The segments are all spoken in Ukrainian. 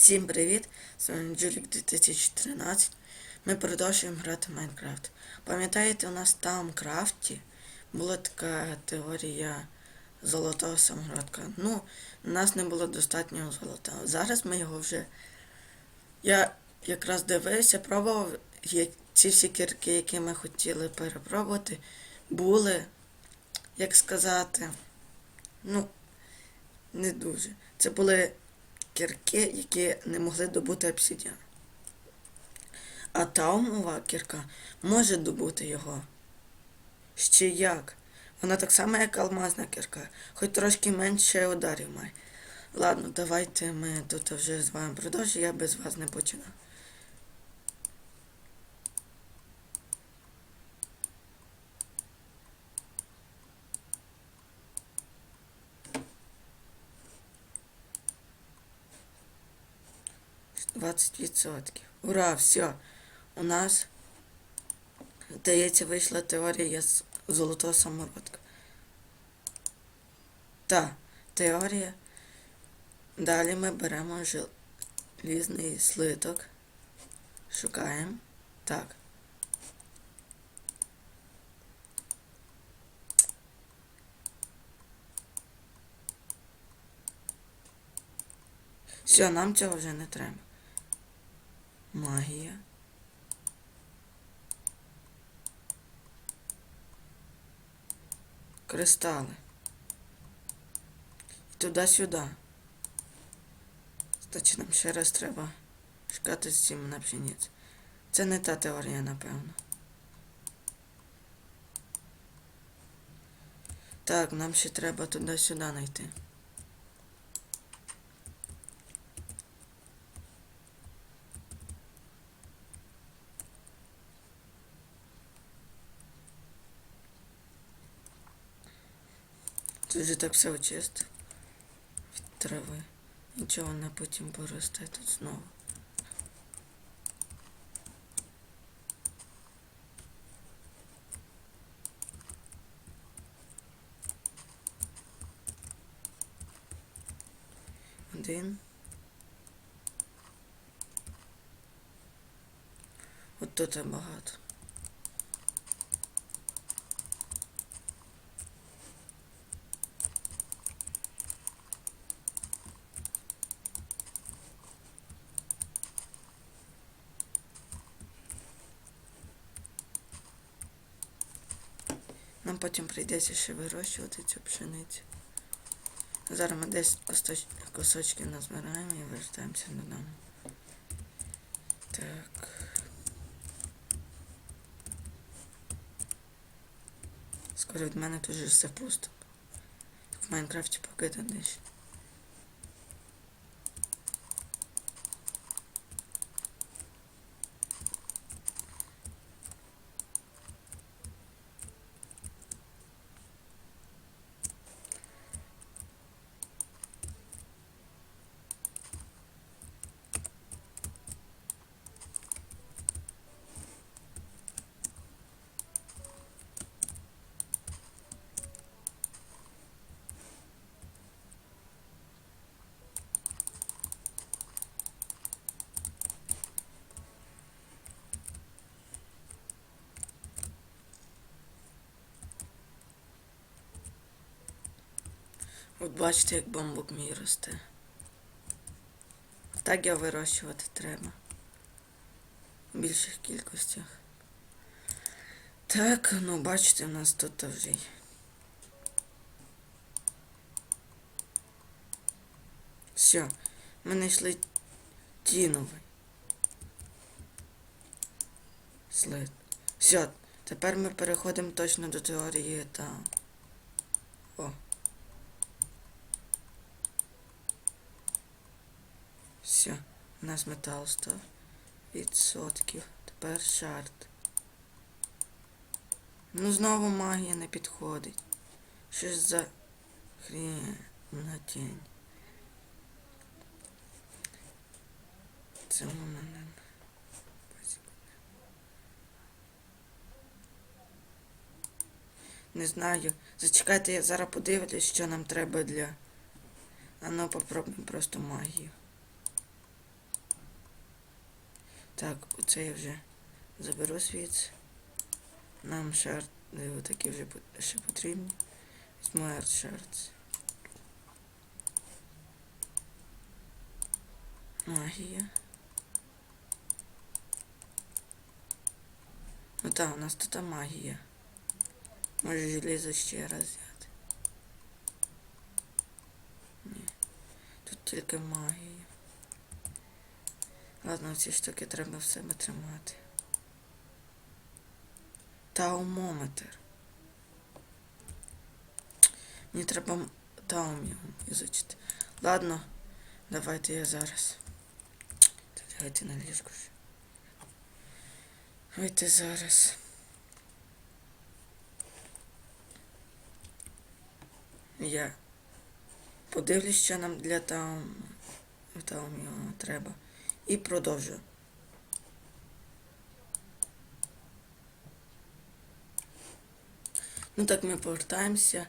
Всім привіт! З вами Джулік 2013. Ми продовжуємо грати в Майнкрафт. Пам'ятаєте, у нас там крафті була така теорія золотого самородка. Ну, у нас не було достатнього золота. Зараз ми його вже. Я якраз дивився, пробував ці всі кірки, які ми хотіли перепробувати, були, як сказати, ну, не дуже. Це були кірки, які не могли добути обсідіан. А таумова кірка може добути його. Ще як. Вона так само, як алмазна кірка, хоч трошки менше ударів має. Ладно, давайте ми тут вже з вами продовжимо, я без вас не починаю. 20%. Ура, все. У нас, здається, вийшла теорія золотого самородка. Та, теорія. Далі ми беремо желізний слиток. Шукаємо. Так. Все, нам цього вже не треба. Магія. Кристали. І туди-сюди. Значить, нам ще раз треба шукати з цим на пшениці. Це не та теорія, напевно. Так, нам ще треба туди-сюди знайти. Тут же так все очистив від трави. Нічого вона потім поросте тут знову. Один. От тут багато. Нам потім прийдеться ще вирощувати цю пшеницю. Зараз ми десь кусоч- кусочки назбираємо і вертаємося додому. Так. Скоро від мене тут же все пусто. В Майнкрафті покита десь. От бачите, як бамбук мій росте. Так його вирощувати треба. В більших кількостях. Так, ну бачите, у нас тут вже. Все, ми знайшли тіновий. След. Все, тепер ми переходимо точно до теорії та. О. Все, у нас метал став. Відсотків. Тепер шарт. Ну знову магія не підходить. Що ж за хрінь на тінь. Це у мене. Не знаю. Зачекайте, я зараз подивлюсь, що нам треба для. А ну попробуємо просто магію. Так, оце я вже заберу звідси. Нам шарт, е, такі вже ще потрібні. Візьму Shards. Магія. Ну так, у нас тут магія. Може железо ще раз взяти. Ні. Тут тільки магія. Ладно, ці штуки треба в себе тримати. Таумометр. Мені треба таум його ізучити. Ладно, давайте я зараз. Давайте на ліжку. Давайте зараз. Я подивлюсь, що нам для таум, таум його треба. І продовжую. Ну так ми повертаємося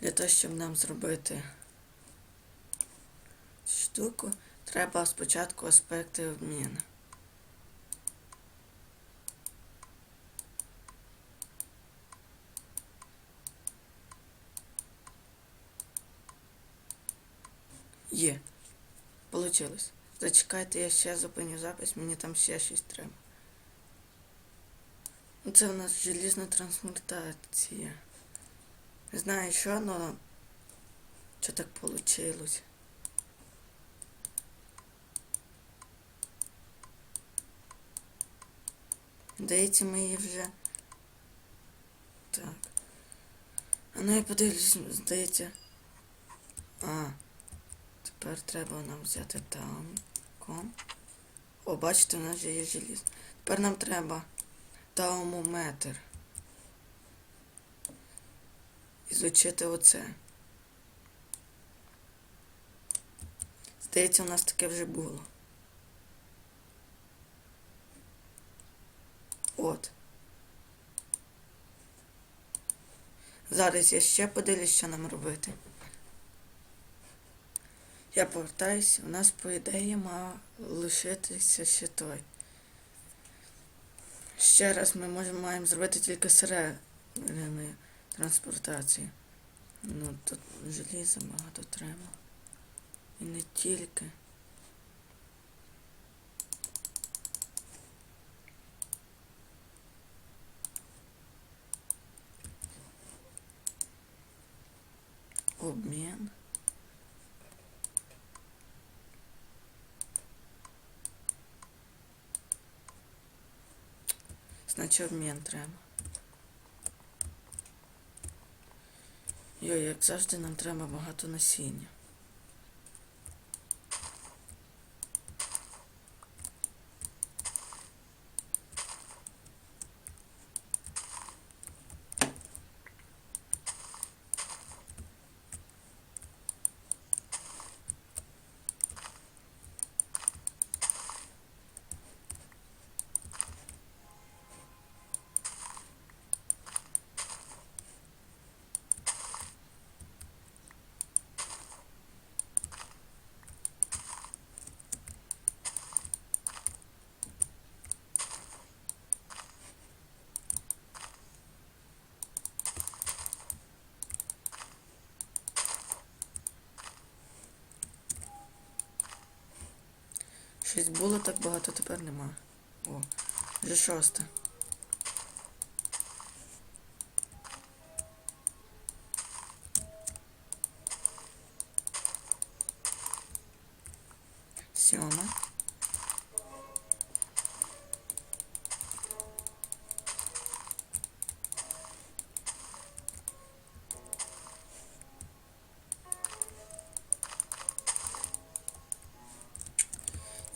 для того, щоб нам зробити штуку. Треба спочатку аспекти обміну. Є. Получилось. Зачекайте, я ще зупиню запис, мені там ще щось треба. Це у нас желізна трансмутація. Не знаю що, але що так получилось. Здається, ми її вже. Так. А ну я подивлюсь, здається. А. Тепер треба нам взяти там. Ком. О, бачите, у нас вже є желіз. Тепер нам треба таумометр. Ізучити оце. Здається, у нас таке вже було. От. Зараз я ще подивлюсь, що нам робити. Я повертаюся, у нас, по ідеї, мав лишитися ще той. Ще раз ми можемо маємо зробити тільки середини транспортації. Ну, тут желіза багато треба. І не тільки. Обмін. Значить обмін треба. Йой, як завжди, нам треба багато насіння. Щось було так багато, тепер нема. О, вже шосте.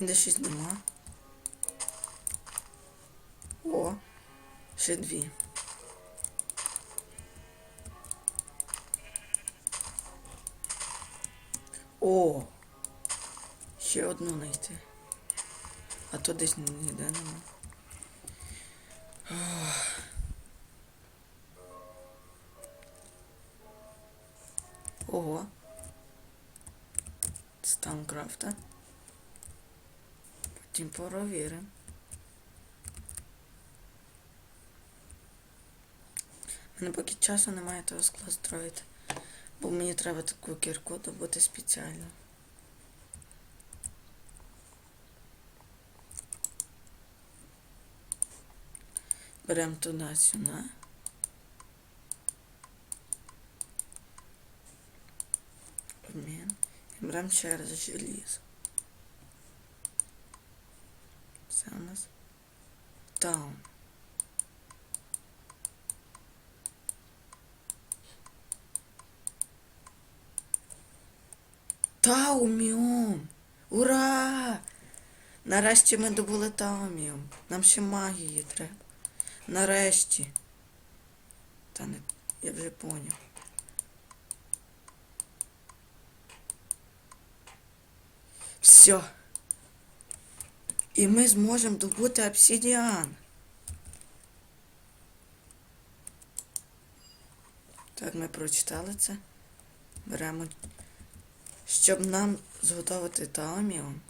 Де щось нема. О, ще дві. О! Ще одну знайти. А то десь ніде нема. Ох. Ого. Це там. Тим перевіримо. Мене поки часу немає того скла строїти, бо мені треба таку кірку добути спеціально. Беремо туди сюди. Обмін. І беремо через желізо. Це у нас таун. Тауміум! Ура! Нарешті ми добули тауміум. Нам ще магії треба. Нарешті. Та не. Я вже поняв. Все. І ми зможемо добути обсидіан. Так, ми прочитали це. Беремо. Щоб нам зготовити тауміум,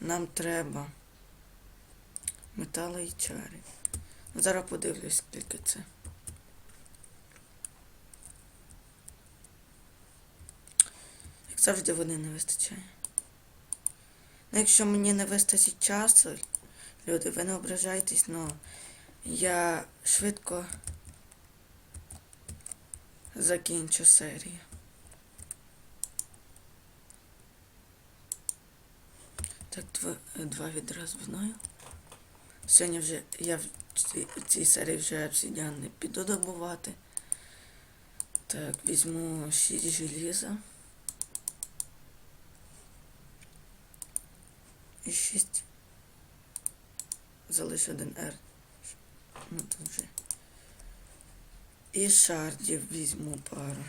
нам треба метали і чари. Зараз подивлюсь, скільки це. Як завжди води не вистачає. Ну, якщо мені не вистачить часу, люди, ви не ображайтесь, але я швидко закінчу серію. Так, два, два відра з. Сьогодні вже я в цій, в цій серії вже обсидіан не піду добувати. Так, візьму 6 желіза. І 6. Залишу один R. Ну тут вже. І шардів візьму пару.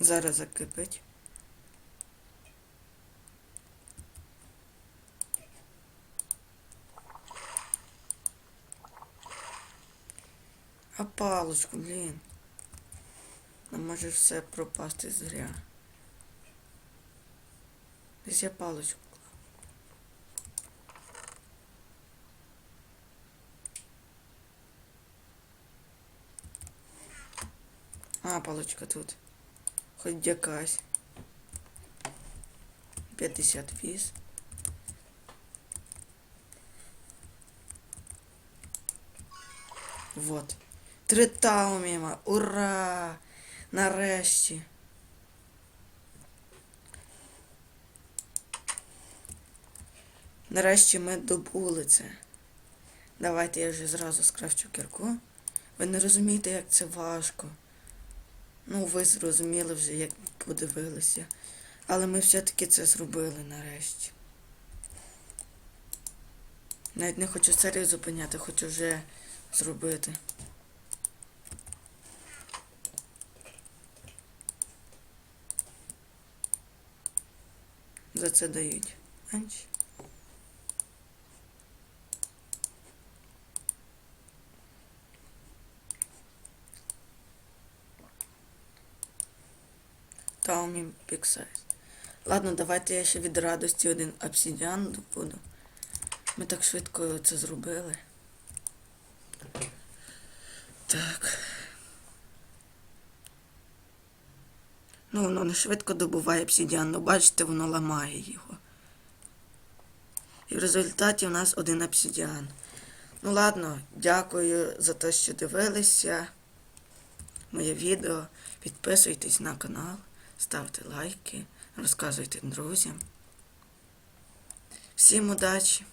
Зараз закипить. Палочку, блін. Нам може все пропасти зря. Десь я палочку. А, палочка тут. Хоть якась. 50 віз. Вот. Три тауміма. Ура! Нарешті. Нарешті ми добули це. Давайте я вже зразу скрафчу кірку. Ви не розумієте, як це важко. Ну, ви зрозуміли вже, як подивилися. Але ми все-таки це зробили нарешті. Навіть не хочу серію зупиняти, хочу вже зробити. За це дають. Анч. Таумі Піксайз. Ладно, давайте я ще від радості один обсидіан добуду. Ми так швидко це зробили. Так. Ну, воно не швидко добуває обсидіан, але бачите, воно ламає його. І в результаті у нас один обсидіан. Ну ладно, дякую за те, що дивилися моє відео. Підписуйтесь на канал, ставте лайки, розказуйте друзям. Всім удачі!